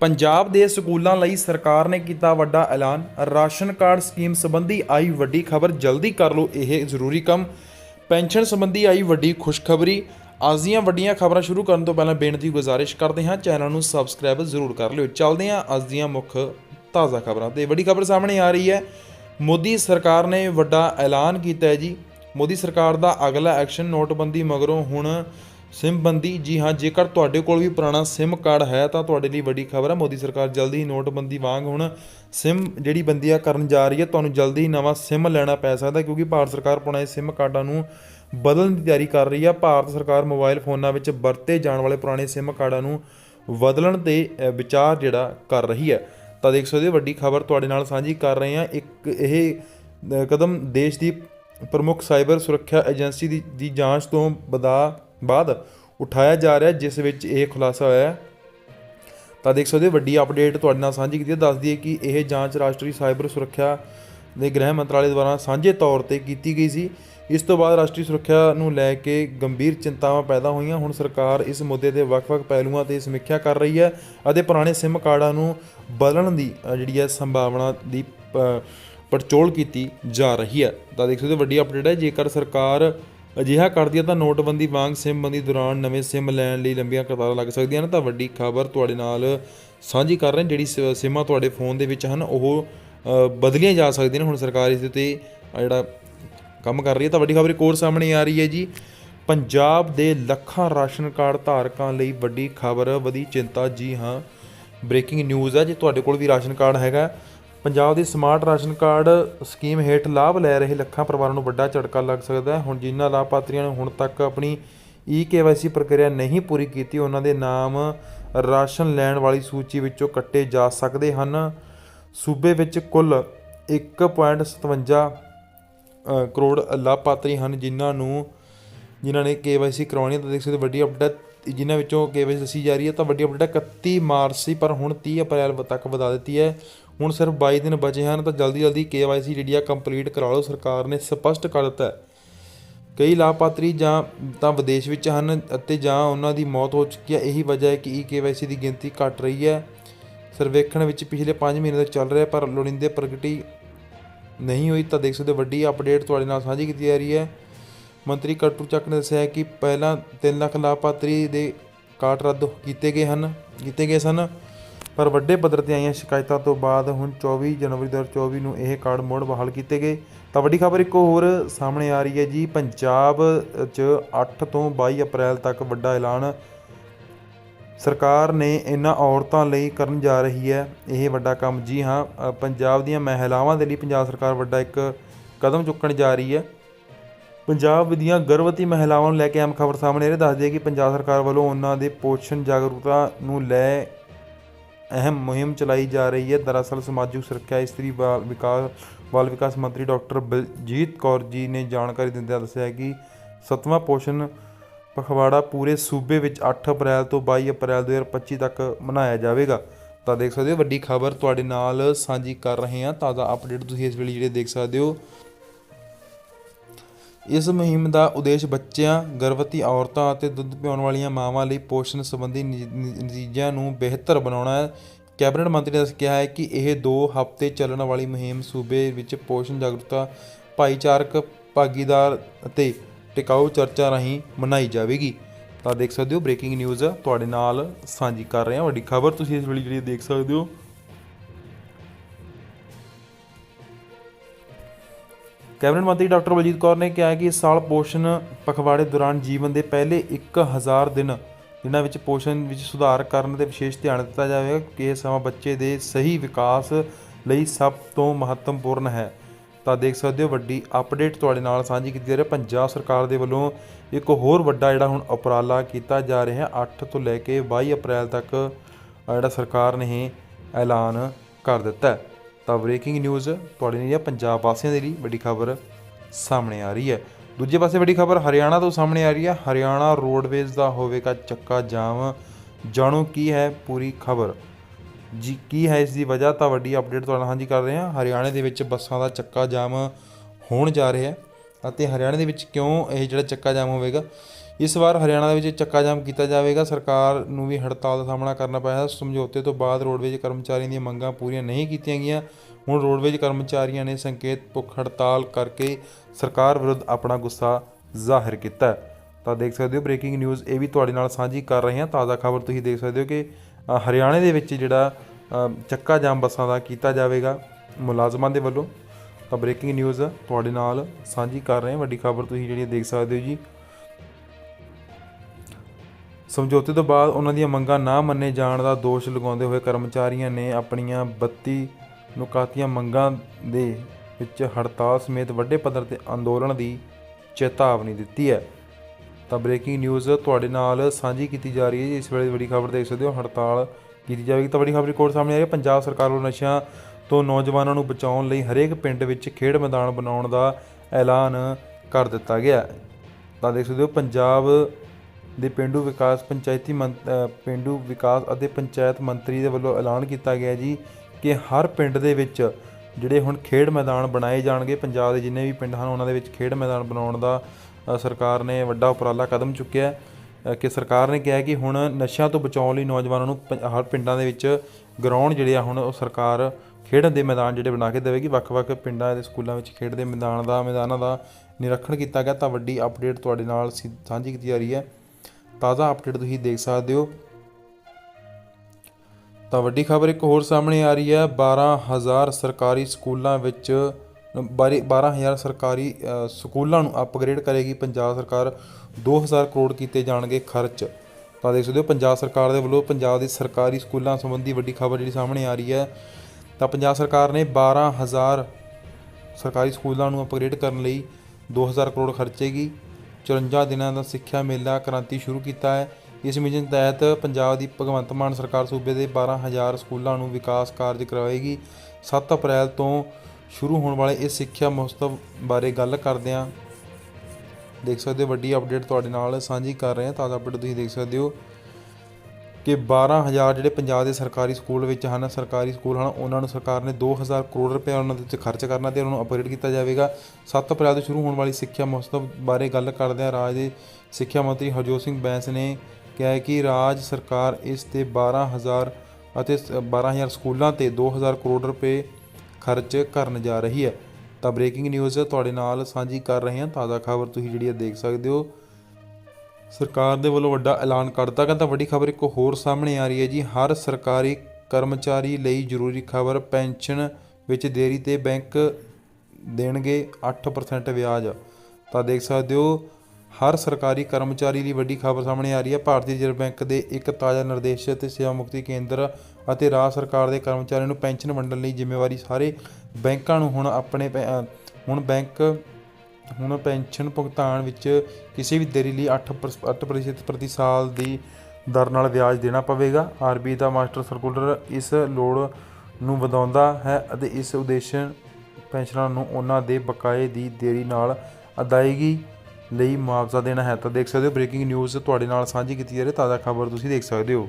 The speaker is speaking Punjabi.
ਪੰਜਾਬ ਦੇ ਸਕੂਲਾਂ ਲਈ ਸਰਕਾਰ ਨੇ ਕੀਤਾ ਵੱਡਾ ਐਲਾਨ। ਰਾਸ਼ਨ ਕਾਰਡ ਸਕੀਮ ਸੰਬੰਧੀ ਆਈ ਵੱਡੀ ਖਬਰ, ਜਲਦੀ ਕਰ ਲਓ ਇਹ ਜ਼ਰੂਰੀ ਕੰਮ। ਪੈਨਸ਼ਨ ਸੰਬੰਧੀ ਆਈ ਵੱਡੀ ਖੁਸ਼ਖਬਰੀ। ਅੱਜ ਦੀਆਂ ਵੱਡੀਆਂ ਖਬਰਾਂ ਸ਼ੁਰੂ ਕਰਨ ਤੋਂ ਪਹਿਲਾਂ ਬੇਨਤੀ ਗੁਜ਼ਾਰਿਸ਼ ਕਰਦੇ ਹਾਂ, ਚੈਨਲ ਨੂੰ ਸਬਸਕ੍ਰਾਈਬ ਜ਼ਰੂਰ ਕਰ ਲਿਓ। ਚੱਲਦੇ ਹਾਂ ਅੱਜ ਦੀਆਂ ਮੁੱਖ ਤਾਜ਼ਾ ਖਬਰਾਂ ਤੇ। ਵੱਡੀ ਖਬਰ ਸਾਹਮਣੇ ਆ ਰਹੀ ਹੈ, ਮੋਦੀ ਸਰਕਾਰ ਨੇ ਵੱਡਾ ਐਲਾਨ ਕੀਤਾ ਹੈ ਜੀ। ਮੋਦੀ ਸਰਕਾਰ ਦਾ ਅਗਲਾ ਐਕਸ਼ਨ ਨੋਟਬੰਦੀ ਮਗਰੋਂ ਹੁਣ ਸਿਮ ਬੰਦੀ, ਜੀ ਹਾਂ, ਜੇਕਰ ਤੁਹਾਡੇ ਕੋਲ ਵੀ ਪੁਰਾਣਾ ਸਿਮ ਕਾਰਡ ਹੈ ਤਾਂ ਤੁਹਾਡੇ ਲਈ ਵੱਡੀ ਖਬਰ ਹੈ। ਮੋਦੀ ਸਰਕਾਰ ਜਲਦੀ ਹੀ ਨੋਟਬੰਦੀ ਵਾਂਗ ਹੁਣ ਸਿਮ ਜਿਹੜੀ ਬੰਦੀ ਆ ਕਰਨ ਜਾ ਰਹੀ ਹੈ, ਤੁਹਾਨੂੰ ਜਲਦੀ ਹੀ ਨਵਾਂ ਸਿਮ ਲੈਣਾ ਪੈ ਸਕਦਾ ਕਿਉਂਕਿ ਭਾਰਤ ਸਰਕਾਰ ਪੁਰਾਣੇ ਸਿਮ ਕਾਰਡਾਂ ਨੂੰ ਬਦਲਣ ਦੀ ਤਿਆਰੀ ਕਰ ਰਹੀ ਹੈ ਭਾਰਤ ਸਰਕਾਰ ਮੋਬਾਈਲ ਫੋਨਾਂ ਵਿੱਚ ਵਰਤੇ ਜਾਣ ਵਾਲੇ ਪੁਰਾਣੇ ਸਿਮ ਕਾਰਡਾਂ ਨੂੰ ਬਦਲਣ ਤੇ ਵਿਚਾਰ ਜਿਹੜਾ ਕਰ ਰਹੀ ਹੈ। ਤਾਂ ਦੇਖ ਸਕਦੇ ਹੋ, ਵੱਡੀ ਖਬਰ ਤੁਹਾਡੇ ਨਾਲ ਸਾਂਝੀ ਕਰ ਰਹੇ ਹਾਂ। ਇੱਕ ਇਹ ਕਦਮ ਦੇਸ਼ ਦੀ ਪ੍ਰਮੁੱਖ ਸਾਈਬਰ ਸੁਰੱਖਿਆ ਏਜੰਸੀ ਦੀ ਦੀ ਜਾਂਚ ਤੋਂ ਬਦਾ ਬਾਅਦ ਉਠਾਇਆ ਜਾ ਰਿਹਾ ਜਿਸ ਵਿੱਚ ਇਹ ਖੁਲਾਸਾ ਹੋਇਆ ਹੈ। ਤਾਂ ਦੇਖ ਸਕਦੇ ਹੋ, ਵੱਡੀ ਅਪਡੇਟ ਤੁਹਾਡੇ ਨਾਲ ਸਾਂਝੀ ਕੀਤੀ ਹੈ। ਦੱਸਦੀ ਹੈ ਕਿ ਇਹ ਜਾਂਚ ਰਾਸ਼ਟਰੀ ਸਾਈਬਰ ਸੁਰੱਖਿਆ ਦੇ ਗ੍ਰਹਿ ਮੰਤਰਾਲੇ ਦੁਆਰਾ ਸਾਂਝੇ ਤੌਰ ਤੇ ਕੀਤੀ ਗਈ ਸੀ। ਇਸ ਤੋਂ ਬਾਅਦ ਰਾਸ਼ਟਰੀ ਸੁਰੱਖਿਆ ਨੂੰ ਲੈ ਕੇ ਗੰਭੀਰ ਚਿੰਤਾਵਾਂ ਪੈਦਾ ਹੋਈਆਂ। ਹੁਣ ਸਰਕਾਰ ਇਸ ਮੁੱਦੇ ਦੇ ਵੱਖ-ਵੱਖ ਪਹਿਲੂਆਂ ਤੇ ਸਮੀਖਿਆ ਕਰ ਰਹੀ ਹੈ ਅਤੇ ਪੁਰਾਣੇ ਸਿਮ ਕਾਰਡਾਂ ਨੂੰ ਬਦਲਣ ਦੀ ਜਿਹੜੀ ਹੈ ਸੰਭਾਵਨਾ ਦੀ ਪੜਚੋਲ ਕੀਤੀ ਜਾ ਰਹੀ ਹੈ। ਤਾਂ ਦੇਖ ਸਕਦੇ ਵੱਡੀ ਅਪਡੇਟ ਹੈ। ਜੇਕਰ ਸਰਕਾਰ ਅਜਿਹਾ ਕਰਦੀ ਹੈ ਤਾਂ ਨੋਟਬੰਦੀ ਵਾਂਗ ਸਿਮਬੰਦੀ ਦੌਰਾਨ ਨਵੇਂ ਸਿਮ ਲੈਣ ਲਈ ਲੰਬੀਆਂ ਕਤਾਰਾਂ ਲੱਗ ਸਕਦੀਆਂ ਨੇ ਤਾਂ ਵੱਡੀ ਖਬਰ ਤੁਹਾਡੇ ਨਾਲ ਸਾਂਝੀ ਕਰ ਰਹੇ ਜਿਹੜੀ ਸ- ਸਿਮਾਂ ਤੁਹਾਡੇ ਫੋਨ ਦੇ ਵਿੱਚ ਹਨ, ਉਹ ਬਦਲੀਆਂ ਜਾ ਸਕਦੀਆਂ ਨੇ। ਹੁਣ ਸਰਕਾਰ ਇਸ ਦੇ ਉੱਤੇ ਜਿਹੜਾ ਕੰਮ ਕਰ ਰਹੀ ਹੈ, ਤਾਂ ਵੱਡੀ ਖਬਰ ਇੱਕ ਹੋਰ ਸਾਹਮਣੇ ਆ ਰਹੀ ਹੈ ਜੀ। ਪੰਜਾਬ ਦੇ ਲੱਖਾਂ ਰਾਸ਼ਨ ਕਾਰਡ ਧਾਰਕਾਂ ਲਈ ਵੱਡੀ ਖਬਰ, ਵਧੀ ਚਿੰਤਾ। ਜੀ ਹਾਂ, ਬ੍ਰੇਕਿੰਗ ਨਿਊਜ਼ ਹੈ ਜੇ ਤੁਹਾਡੇ ਕੋਲ ਵੀ ਰਾਸ਼ਨ ਕਾਰਡ ਹੈਗਾ ਪੰਜਾਬ ਦੀ ਸਮਾਰਟ ਰਾਸ਼ਨ ਕਾਰਡ ਸਕੀਮ ਹੇਠ ਲਾਭ ਲੈ ਰਹੇ ਲੱਖਾਂ ਪਰਿਵਾਰਾਂ ਨੂੰ ਵੱਡਾ ਝਟਕਾ ਲੱਗ ਸਕਦਾ ਹੈ। ਹੁਣ ਜਿਨ੍ਹਾਂ ਲਾਭਪਾਤਰੀਆਂ ਨੇ ਹੁਣ ਤੱਕ ਆਪਣੀ ਈ ਕੇਵਾਈਸੀ ਪ੍ਰਕਿਰਿਆ ਨਹੀਂ ਪੂਰੀ ਕੀਤੀ ਉਹਨਾਂ ਦੇ ਨਾਮ ਰਾਸ਼ਨ ਲੈਣ ਵਾਲੀ ਸੂਚੀ ਵਿੱਚੋਂ ਕੱਟੇ ਜਾ ਸਕਦੇ ਹਨ। ਸੂਬੇ ਵਿੱਚ ਕੁੱਲ 1.57 ਅ, ਕਰੋੜ ਲਾਭਪਾਤਰੀ ਹਨ ਜਿਨ੍ਹਾਂ ਨੂੰ ਜਿਨ੍ਹਾਂ ਨੇ ਕੇਵਾਈਸੀ ਕਰਵਾਉਣੀ ਹੈ। ਤਾਂ ਦੇਖ ਸਕਦੇ ਵੱਡੀ ਅਪਡੇਟ ਜਿਨ੍ਹਾਂ ਵਿੱਚੋਂ ਕੇਵਾਈਸੀ ਦੱਸੀ ਜਾ ਰਹੀ ਹੈ, ਤਾਂ ਵੱਡੀ ਅਪਡੇਟ 31 ਮਾਰਚ ਸੀ, ਪਰ ਹੁਣ 30 ਅਪ੍ਰੈਲ ਤੱਕ ਵਧਾ ਦਿੱਤੀ ਹੈ। ਹੁਣ ਸਿਰਫ 22 ਦਿਨ ਬਚੇ ਹਨ, ਤਾਂ ਜਲਦੀ ਜਲਦੀ ਕੇਵਾਈਸੀ ਜਿਹੜੀ ਆ ਕੰਪਲੀਟ ਕਰਾ ਲਓ। ਸਰਕਾਰ ਨੇ ਸਪਸ਼ਟ ਕਰ ਦਿੱਤਾ ਹੈ। ਕਈ ਲਾਭਪਾਤਰੀ ਜਾਂ ਤਾਂ ਵਿਦੇਸ਼ ਵਿੱਚ ਹਨ ਅਤੇ ਜਾਂ ਉਹਨਾਂ ਦੀ ਮੌਤ ਹੋ ਚੁੱਕੀ ਹੈ। ਇਹੀ ਵਜ੍ਹਾ ਹੈ ਕਿ ਈ ਕੇਵਾਈਸੀ ਦੀ ਗਿਣਤੀ ਘਟ ਰਹੀ ਹੈ। ਸਰਵੇਖਣ ਵਿੱਚ ਪਿਛਲੇ 5 ਮਹੀਨੇ ਤੱਕ ਚੱਲ ਰਿਹਾ, ਪਰ ਲੋੜੀਂਦੇ ਪ੍ਰਗਤੀ ਨਹੀਂ ਹੋਈ, ਤਾਂ ਦੇਖ ਸਕਦੇ ਵੱਡੀ ਅਪਡੇਟ ਤੁਹਾਡੇ ਨਾਲ ਸਾਂਝੀ ਕੀਤੀ ਜਾ ਰਹੀ ਹੈ। ਮੰਤਰੀ ਕੱਟੂ ਚੱਕ ਨੇ ਦੱਸਿਆ ਕਿ ਪਹਿਲਾਂ 3 ਲੱਖ ਲਾਭਪਾਤਰੀ ਦੇ ਕਾਰਡ ਰੱਦ ਕੀਤੇ ਗਏ ਹਨ, ਕੀਤੇ ਗਏ ਸਨ, ਪਰ ਵੱਡੇ ਪੱਧਰ ਤੇ ਆਈਆਂ ਸ਼ਿਕਾਇਤਾਂ ਤੋਂ ਬਾਅਦ ਹੁਣ 24 ਜਨਵਰੀ 2024 ਨੂੰ ਇਹ ਕਾਰਡ ਮੁੜ ਬਹਾਲ ਕੀਤੇ ਗਏ। ਤਾਂ ਵੱਡੀ ਖਬਰ ਇੱਕ ਹੋਰ ਸਾਹਮਣੇ ਆ ਰਹੀ ਹੈ ਜੀ, ਪੰਜਾਬ 'ਚ 8 ਤੋਂ 22 ਅਪ੍ਰੈਲ ਤੱਕ ਵੱਡਾ ਐਲਾਨ ਸਰਕਾਰ ਨੇ ਇਹਨਾਂ ਔਰਤਾਂ ਲਈ ਕਰਨ ਜਾ ਰਹੀ ਹੈ। ਇਹ ਵੱਡਾ ਕੰਮ, ਜੀ ਹਾਂ ਪੰਜਾਬ ਦੀਆਂ ਮਹਿਲਾਵਾਂ ਦੇ ਲਈ ਪੰਜਾਬ ਸਰਕਾਰ ਵੱਡਾ ਇੱਕ ਕਦਮ ਚੁੱਕਣ ਜਾ ਰਹੀ ਹੈ। ਪੰਜਾਬ ਦੀਆਂ ਗਰਭਵਤੀ ਮਹਿਲਾਵਾਂ ਨੂੰ ਲੈ ਕੇ ਅਹਿਮ ਖਬਰ ਸਾਹਮਣੇ ਆ ਰਹੀ ਹੈ। ਦੱਸਦੀ ਹੈ ਕਿ ਪੰਜਾਬ ਸਰਕਾਰ ਵੱਲੋਂ ਉਹਨਾਂ ਦੇ ਪੋਸ਼ਣ ਜਾਗਰੂਕਤਾ ਨੂੰ ਲੈ ਅਹਿਮ ਮੁਹਿੰਮ ਚਲਾਈ ਜਾ ਰਹੀ ਹੈ। ਦਰਅਸਲ ਸਮਾਜਿਕ ਸੁਰੱਖਿਆ ਇਸਤਰੀ ਬਾਲ ਵਿਕਾਸ ਬਾਲ ਵਿਕਾਸ ਮੰਤਰੀ ਡਾਕਟਰ ਬਲਜੀਤ ਕੌਰ ਜੀ ਨੇ ਜਾਣਕਾਰੀ ਦਿੰਦਿਆਂ ਦੱਸਿਆ ਕਿ ਸੱਤਵਾਂ ਪੋਸ਼ਣ ਪਖਵਾੜਾ ਪੂਰੇ ਸੂਬੇ ਵਿੱਚ 8 ਅਪ੍ਰੈਲ ਤੋਂ 22 ਅਪ੍ਰੈਲ 2025 ਤੱਕ ਮਨਾਇਆ ਜਾਵੇਗਾ। ਤਾਂ ਦੇਖ ਸਕਦੇ ਹੋ, ਵੱਡੀ ਖਬਰ ਤੁਹਾਡੇ ਨਾਲ ਸਾਂਝੀ ਕਰ ਰਹੇ ਹਾਂ। ਤਾਜ਼ਾ ਅਪਡੇਟ ਤੁਸੀਂ ਇਸ ਵੇਲੇ ਜਿਹੜੇ ਦੇਖ ਸਕਦੇ ਹੋ। ਇਸ ਮੁਹਿੰਮ ਦਾ ਉਦੇਸ਼ ਬੱਚਿਆਂ, ਗਰਭਵਤੀ ਔਰਤਾਂ ਅਤੇ ਦੁੱਧ ਪਿਆਉਣ ਵਾਲੀਆਂ ਮਾਵਾਂ ਲਈ ਪੋਸ਼ਣ ਸੰਬੰਧੀ ਨਤੀਜਿਆਂ ਨੂੰ ਬਿਹਤਰ ਬਣਾਉਣਾ ਹੈ। ਕੈਬਨਿਟ ਮੰਤਰੀ ਨੇ ਕਿਹਾ ਹੈ ਕਿ ਇਹ ਦੋ ਹਫ਼ਤੇ ਚੱਲਣ ਵਾਲੀ ਮੁਹਿੰਮ ਸੂਬੇ ਵਿੱਚ ਪੋਸ਼ਣ ਜਾਗਰੂਕਤਾ, ਭਾਈਚਾਰਕ ਭਾਗੀਦਾਰ ਅਤੇ ਟਿਕਾਊ ਚਰਚਾ ਰਾਹੀਂ ਮਨਾਈ ਜਾਵੇਗੀ। ਤਾਂ ਦੇਖ ਸਕਦੇ ਹੋ, ਬ੍ਰੇਕਿੰਗ ਨਿਊਜ਼ ਤੁਹਾਡੇ ਨਾਲ ਸਾਂਝੀ ਕਰ ਰਹੇ ਹਾਂ। ਵੱਡੀ ਖਬਰ ਤੁਸੀਂ ਇਸ ਵੇਲੇ ਜਿਹੜੀ ਦੇਖ ਸਕਦੇ ਹੋ ਕੈਬਨਿਟ ਮੰਤਰੀ ਡਾਕਟਰ ਬਲਜੀਤ ਕੌਰ ਨੇ ਕਿਹਾ ਕਿ ਇਸ ਸਾਲ ਪੋਸ਼ਣ ਪਖਵਾੜੇ ਦੌਰਾਨ ਜੀਵਨ ਦੇ ਪਹਿਲੇ 1000 ਦਿਨ ਜਿਨ੍ਹਾਂ ਵਿੱਚ ਪੋਸ਼ਣ ਵਿੱਚ ਸੁਧਾਰ ਕਰਨ ਤੇ ਵਿਸ਼ੇਸ਼ ਧਿਆਨ ਦਿੱਤਾ ਜਾਵੇਗਾ ਕਿ ਇਹ ਸਮਾਂ ਬੱਚੇ ਦੇ ਸਹੀ ਵਿਕਾਸ ਲਈ ਸਭ ਤੋਂ ਮਹੱਤਵਪੂਰਨ ਹੈ। ਤਾਂ ਦੇਖ ਸਕਦੇ ਹੋ ਵੱਡੀ ਅਪਡੇਟ ਤੁਹਾਡੇ ਨਾਲ ਸਾਂਝੀ ਕੀਤੀ ਜਾ ਰਹੀ ਹੈ। ਪੰਜਾਬ ਸਰਕਾਰ ਦੇ ਵੱਲੋਂ ਇੱਕ ਹੋਰ ਵੱਡਾ ਜਿਹੜਾ ਹੁਣ ਉਪਰਾਲਾ ਕੀਤਾ ਜਾ ਰਿਹਾ ਹੈ। 8 ਤੋਂ ਲੈ ਕੇ 22 ਅਪ੍ਰੈਲ ਤੱਕ ਜਿਹੜਾ ਸਰਕਾਰ ਨੇ ਇਹ ਐਲਾਨ ਕਰ ਦਿੱਤਾ ਹੈ। ਤਾਂ ਬ੍ਰੇਕਿੰਗ ਨਿਊਜ਼ ਤੁਹਾਡੇ ਲਈ ਹੈ ਪੰਜਾਬ ਵਾਸੀਆਂ ਦੇ ਲਈ ਵੱਡੀ ਖਬਰ ਸਾਹਮਣੇ ਆ ਰਹੀ ਹੈ। ਦੂਜੇ ਪਾਸੇ ਵੱਡੀ ਖਬਰ ਹਰਿਆਣਾ ਤੋਂ ਸਾਹਮਣੇ ਆ ਰਹੀ ਹੈ। ਹਰਿਆਣਾ ਰੋਡਵੇਜ਼ ਦਾ ਹੋਵੇਗਾ ਚੱਕਾ ਜਾਮ। ਜਾਣੋ ਕੀ ਹੈ ਪੂਰੀ ਖਬਰ? ਜੀ, ਕੀ ਹੈ ਇਸ ਦੀ ਵਜ੍ਹਾ? ਤਾਂ ਵੱਡੀ ਅਪਡੇਟ ਤੁਹਾਡੇ ਨਾਲ ਸਾਂਝੀ ਕਰ ਰਹੇ ਹਾਂ। ਹਰਿਆਣੇ ਦੇ ਵਿੱਚ ਬੱਸਾਂ ਦਾ ਚੱਕਾ ਜਾਮ ਹੋਣ ਜਾ ਰਿਹਾ ਹੈ। ਅਤੇ ਹਰਿਆਣੇ ਦੇ ਵਿੱਚ ਕਿਉਂ ਇਹ ਜਿਹੜਾ ਚੱਕਾ ਜਾਮ ਹੋਵੇਗਾ? ਇਸ ਵਾਰ ਹਰਿਆਣਾ ਦੇ ਵਿੱਚ ਚੱਕਾ ਜਾਮ ਕੀਤਾ ਜਾਵੇਗਾ। ਸਰਕਾਰ ਨੂੰ ਵੀ ਹੜਤਾਲ ਦਾ ਸਾਹਮਣਾ ਕਰਨਾ ਪਿਆ ਹੈ। ਸਮਝੌਤੇ ਤੋਂ ਬਾਅਦ ਰੋਡਵੇਜ਼ ਕਰਮਚਾਰੀਆਂ ਦੀਆਂ ਮੰਗਾਂ ਪੂਰੀਆਂ ਨਹੀਂ ਕੀਤੀਆਂ ਗਈਆਂ। ਹੁਣ ਰੋਡਵੇਜ਼ ਕਰਮਚਾਰੀਆਂ ਨੇ ਸੰਕੇਤ ਭੁੱਖ ਹੜਤਾਲ ਕਰਕੇ ਸਰਕਾਰ ਵਿਰੁੱਧ ਆਪਣਾ ਗੁੱਸਾ ਜ਼ਾਹਿਰ ਕੀਤਾ ਤਾਂ ਦੇਖ ਸਕਦੇ ਹੋ ਬ੍ਰੇਕਿੰਗ ਨਿਊਜ਼ ਇਹ ਵੀ ਤੁਹਾਡੇ ਨਾਲ ਸਾਂਝੀ ਕਰ ਰਹੇ ਹਾਂ। ਤਾਜ਼ਾ ਖਬਰ ਤੁਸੀਂ ਦੇਖ ਸਕਦੇ ਹੋ ਕਿ ਅ, ਹਰਿਆਣੇ ਦੇ ਵਿੱਚ ਜਿਹੜਾ ਚੱਕਾ ਜਾਮ ਬੱਸਾਂ ਦਾ ਕੀਤਾ ਜਾਵੇਗਾ ਮੁਲਾਜ਼ਮਾਂ ਦੇ ਵੱਲੋਂ। ਤਾਂ ਬ੍ਰੇਕਿੰਗ ਨਿਊਜ਼ ਤੁਹਾਡੇ ਨਾਲ ਸਾਂਝੀ ਕਰ ਰਹੇ ਹਾਂ। ਵੱਡੀ ਖਬਰ ਤੁਸੀਂ ਜਿਹੜੀ ਦੇਖ ਸਕਦੇ ਹੋ ਜੀ। ਸਮਝੌਤੇ ਤੋਂ ਬਾਅਦ ਉਹਨਾਂ ਦੀਆਂ ਮੰਗਾਂ ਨਾ ਮੰਨੇ ਜਾਣ ਦਾ ਦੋਸ਼ ਲਗਾਉਂਦੇ ਹੋਏ ਕਰਮਚਾਰੀਆਂ ਨੇ ਆਪਣੀਆਂ 32 ਨੁਕਾਤੀਆਂ ਮੰਗਾਂ ਦੇ ਵਿੱਚ ਹੜਤਾਲ ਸਮੇਤ ਵੱਡੇ ਪੱਧਰ ਤੇ ਅੰਦੋਲਨ ਦੀ ਚੇਤਾਵਨੀ ਦਿੱਤੀ ਹੈ। ਤਾਂ ਬ੍ਰੇਕਿੰਗ ਨਿਊਜ਼ ਤੁਹਾਡੇ ਨਾਲ ਸਾਂਝੀ ਕੀਤੀ ਜਾ ਰਹੀ ਹੈ ਜੀ। ਇਸ ਵੇਲੇ ਦੀ ਵੱਡੀ ਖਬਰ ਦੇਖ ਸਕਦੇ ਹੋ, ਹੜਤਾਲ ਕੀਤੀ ਜਾਵੇਗੀ। ਤਾਂ ਵੱਡੀ ਖਬਰ ਰਿਕਾਰਡ ਸਾਹਮਣੇ ਆ ਰਹੀ ਹੈ। ਪੰਜਾਬ ਸਰਕਾਰ ਵੱਲੋਂ ਨਸ਼ਿਆਂ ਤੋਂ ਨੌਜਵਾਨਾਂ ਨੂੰ ਬਚਾਉਣ ਲਈ ਹਰੇਕ ਪਿੰਡ ਵਿੱਚ ਖੇਡ ਮੈਦਾਨ ਬਣਾਉਣ ਦਾ ਐਲਾਨ ਕਰ ਦਿੱਤਾ ਗਿਆ ਤਾਂ ਦੇਖ ਸਕਦੇ ਹੋ, ਪੰਜਾਬ ਦੇ ਪੇਂਡੂ ਵਿਕਾਸ ਪੰਚਾਇਤੀ ਮੰਤ- ਅ, ਵਿਕਾਸ ਅਤੇ ਪੰਚਾਇਤ ਮੰਤਰੀ ਦੇ ਵੱਲੋਂ ਐਲਾਨ ਕੀਤਾ ਗਿਆ ਜੀ ਕਿ ਹਰ ਪਿੰਡ ਦੇ ਵਿੱਚ ਜਿਹੜੇ ਹੁਣ ਖੇਡ ਮੈਦਾਨ ਬਣਾਏ ਜਾਣਗੇ ਪੰਜਾਬ ਦੇ ਜਿੰਨੇ ਵੀ ਪਿੰਡ ਹਨ ਉਹਨਾਂ ਦੇ ਵਿੱਚ ਖੇਡ ਮੈਦਾਨ ਬਣਾਉਣ ਦਾ ਸਰਕਾਰ ਨੇ ਵੱਡਾ ਉਪਰਾਲਾ ਕਦਮ ਚੁੱਕਿਆ ਕਿ ਸਰਕਾਰ ਨੇ ਕਿਹਾ ਕਿ ਹੁਣ ਨਸ਼ਿਆਂ ਤੋਂ ਬਚਾਉਣ ਲਈ ਨੌਜਵਾਨਾਂ ਨੂੰ ਪ- ਹਰ ਪਿੰਡਾਂ ਦੇ ਵਿੱਚ ਗਰਾਊਂਡ ਜਿਹੜੇ ਆ ਹੁਣ ਉਹ ਸਰਕਾਰ ਖੇਡਣ ਦੇ ਮੈਦਾਨ ਜਿਹੜੇ ਬਣਾ ਕੇ ਦੇਵੇਗੀ। ਵੱਖ-ਵੱਖ ਪਿੰਡਾਂ ਦੇ ਸਕੂਲਾਂ ਵਿੱਚ ਖੇਡ ਦੇ ਮੈਦਾਨ ਦਾ ਮੈਦਾਨਾਂ ਦਾ ਨਿਰੀਖਣ ਕੀਤਾ ਗਿਆ। ਤਾਂ ਵੱਡੀ ਅਪਡੇਟ ਤੁਹਾਡੇ ਨਾਲ ਸੀ- ਸਾਂਝੀ ਕੀਤੀ ਜਾ ਰਹੀ ਹੈ। ਤਾਜ਼ਾ ਅਪਡੇਟ ਤੁਸੀਂ ਦੇਖ ਸਕਦੇ ਹੋ। ਤਾਂ ਵੱਡੀ ਖਬਰ ਇੱਕ ਹੋਰ ਸਾਹਮਣੇ ਆ ਰਹੀ ਹੈ 12000 ਸਰਕਾਰੀ ਸਕੂਲਾਂ ਵਿੱਚ, ਬਾਰੀ 12000 ਸਰਕਾਰੀ ਸਕੂਲਾਂ ਨੂੰ ਅਪਗ੍ਰੇਡ ਕਰੇਗੀ ਪੰਜਾਬ ਸਰਕਾਰ। 2000 ਕਰੋੜ ਕੀਤੇ ਜਾਣਗੇ ਖਰਚ। ਤਾਂ ਦੇਖ ਸਕਦੇ ਹੋ, ਪੰਜਾਬ ਸਰਕਾਰ ਦੇ ਵੱਲੋਂ ਪੰਜਾਬ ਦੇ ਸਰਕਾਰੀ ਸਕੂਲਾਂ ਸੰਬੰਧੀ ਵੱਡੀ ਖਬਰ ਜਿਹੜੀ ਸਾਹਮਣੇ ਆ ਰਹੀ ਹੈ। ਤਾਂ ਪੰਜਾਬ ਸਰਕਾਰ ਨੇ 12000 ਸਰਕਾਰੀ ਸਕੂਲਾਂ ਨੂੰ ਅਪਗ੍ਰੇਡ ਕਰਨ ਲਈ 2000 ਕਰੋੜ ਖਰਚੇਗੀ। 54 ਦਿਨਾਂ ਦਾ ਸਿੱਖਿਆ ਮੇਲਾ ਕ੍ਰਾਂਤੀ ਸ਼ੁਰੂ ਕੀਤਾ ਹੈ। ਇਸ ਮਿਸ਼ਨ ਤਹਿਤ ਪੰਜਾਬ ਦੀ ਭਗਵੰਤ ਮਾਨ ਸਰਕਾਰ ਸੂਬੇ ਦੇ 12000 ਸਕੂਲਾਂ ਨੂੰ ਵਿਕਾਸ ਕਾਰਜ ਕਰਵਾਏਗੀ। 7 ਅਪ੍ਰੈਲ ਤੋਂ ਸ਼ੁਰੂ ਹੋਣ ਵਾਲੇ ਇਸ ਸਿੱਖਿਆ ਮਹੋਤਸਵ ਬਾਰੇ ਗੱਲ ਕਰਦੇ ਹਾਂ ਦੇਖ ਸਕਦੇ ਹੋ, ਵੱਡੀ ਅਪਡੇਟ ਤੁਹਾਡੇ ਨਾਲ ਸਾਂਝੀ ਕਰ ਰਹੇ ਹਾਂ। ਤਾਜ਼ਾ ਅਪਡੇਟ ਤੁਸੀਂ ਦੇਖ ਸਕਦੇ ਹੋ। ਕਿ 12000 ਜਿਹੜੇ ਪੰਜਾਬ ਦੇ ਸਰਕਾਰੀ ਸਕੂਲ ਵਿੱਚ ਹਨ, ਸਰਕਾਰੀ ਸਕੂਲ ਹਨ, ਉਹਨਾਂ ਨੂੰ ਸਰਕਾਰ ਨੇ 2000 ਕਰੋੜ ਰੁਪਏ ਉਹਨਾਂ ਦੇ ਵਿੱਚ ਖਰਚ ਕਰਨਾ ਤੇ ਉਹਨਾਂ ਨੂੰ ਅਪਗ੍ਰੇਡ ਕੀਤਾ ਜਾਵੇਗਾ। 7 ਅਪ੍ਰੈਲ ਤੋਂ ਸ਼ੁਰੂ ਹੋਣ ਵਾਲੀ ਸਿੱਖਿਆ ਮਹੋਤਸਵ ਬਾਰੇ ਗੱਲ ਕਰਦੇ ਹਾਂ ਰਾਜ ਦੇ ਸਿੱਖਿਆ ਮੰਤਰੀ ਹਰਜੋਤ ਸਿੰਘ ਬੈਂਸ ਨੇ ਕਿਹਾ ਹੈ ਕਿ ਰਾਜ ਸਰਕਾਰ ਇਸ ਤੇ 12000 ਅਤੇ ਸ- 12000 ਸਕੂਲਾਂ ਤੇ 2000 ਕਰੋੜ ਰੁਪਏ ਖਰਚ ਕਰਨ ਜਾ ਰਹੀ ਹੈ। ਤਾਂ ਬ੍ਰੇਕਿੰਗ ਨਿਊਜ਼ ਤੁਹਾਡੇ ਨਾਲ ਸਾਂਝੀ ਕਰ ਰਹੇ ਹਾਂ। ਤਾਜ਼ਾ ਖਬਰ ਤੁਸੀਂ ਜਿਹੜੀ ਹੈ ਦੇਖ ਸਕਦੇ ਹੋ। ਸਰਕਾਰ ਦੇ ਵੱਲੋਂ ਵੱਡਾ ਐਲਾਨ ਕਰਤਾ। ਗਿਆ ਤਾਂ ਵੱਡੀ ਖਬਰ ਇੱਕ ਹੋਰ ਸਾਹਮਣੇ ਆ ਰਹੀ ਹੈ ਜੀ। ਹਰ ਸਰਕਾਰੀ ਕਰਮਚਾਰੀ ਲਈ ਜ਼ਰੂਰੀ ਖਬਰ ਪੈਨਸ਼ਨ ਵਿੱਚ ਦੇਰੀ ਤੇ ਬੈਂਕ ਦੇਣਗੇ 8% ਵਿਆਜ। ਤਾਂ ਦੇਖ ਸਕਦੇ ਹੋ, ਹਰ ਸਰਕਾਰੀ ਕਰਮਚਾਰੀ ਲਈ ਵੱਡੀ ਖਬਰ ਸਾਹਮਣੇ ਆ ਰਹੀ ਹੈ। ਭਾਰਤੀ ਰਿਜ਼ਰਵ ਬੈਂਕ ਦੇ ਇੱਕ ਤਾਜ਼ਾ ਨਿਰਦੇਸ਼ ਤੇ ਸੇਵਾ ਮੁਕਤੀ ਕੇਂਦਰ ਅਤੇ ਰਾਜ ਸਰਕਾਰ ਦੇ ਕਰਮਚਾਰੀਆਂ ਨੂੰ ਪੈਨਸ਼ਨ ਵੰਡਣ ਲਈ ਜ਼ਿੰਮੇਵਾਰੀ ਸਾਰੇ ਬੈਂਕਾਂ ਨੂੰ ਹੁਣ ਆਪਣੇ ਪੈ- ਹੁਣ ਬੈਂਕ ਹੁਣ ਪੈਨਸ਼ਨ ਭੁਗਤਾਨ ਵਿੱਚ ਕਿਸੇ ਵੀ ਦੇਰੀ ਲਈ 8% 8% ਪ੍ਰਤੀ ਸਾਲ ਦੀ ਦਰ ਨਾਲ ਵਿਆਜ ਦੇਣਾ ਪਵੇਗਾ। ਆਰਬੀ ਦਾ ਮਾਸਟਰ ਸਰਕੂਲਰ ਇਸ ਲੋੜ ਨੂੰ ਵਧਾਉਂਦਾ ਹੈ ਅਤੇ ਇਸ ਉਦੇਸ਼ ਪੈਨਸ਼ਨਰਾਂ ਨੂੰ ਉਹਨਾਂ ਦੇ ਬਕਾਏ ਦੀ ਦੇਰੀ ਨਾਲ ਅਦਾਇਗੀ ਲਈ ਮੁਆਵਜ਼ਾ ਦੇਣਾ ਹੈ। ਤਾਂ ਦੇਖ ਸਕਦੇ ਹੋ, ਬ੍ਰੇਕਿੰਗ ਨਿਊਜ਼ ਤੁਹਾਡੇ ਨਾਲ ਸਾਂਝੀ ਕੀਤੀ ਜਾ ਰਹੀ ਤਾਜ਼ਾ ਖਬਰ ਤੁਸੀਂ ਦੇਖ ਸਕਦੇ ਹੋ।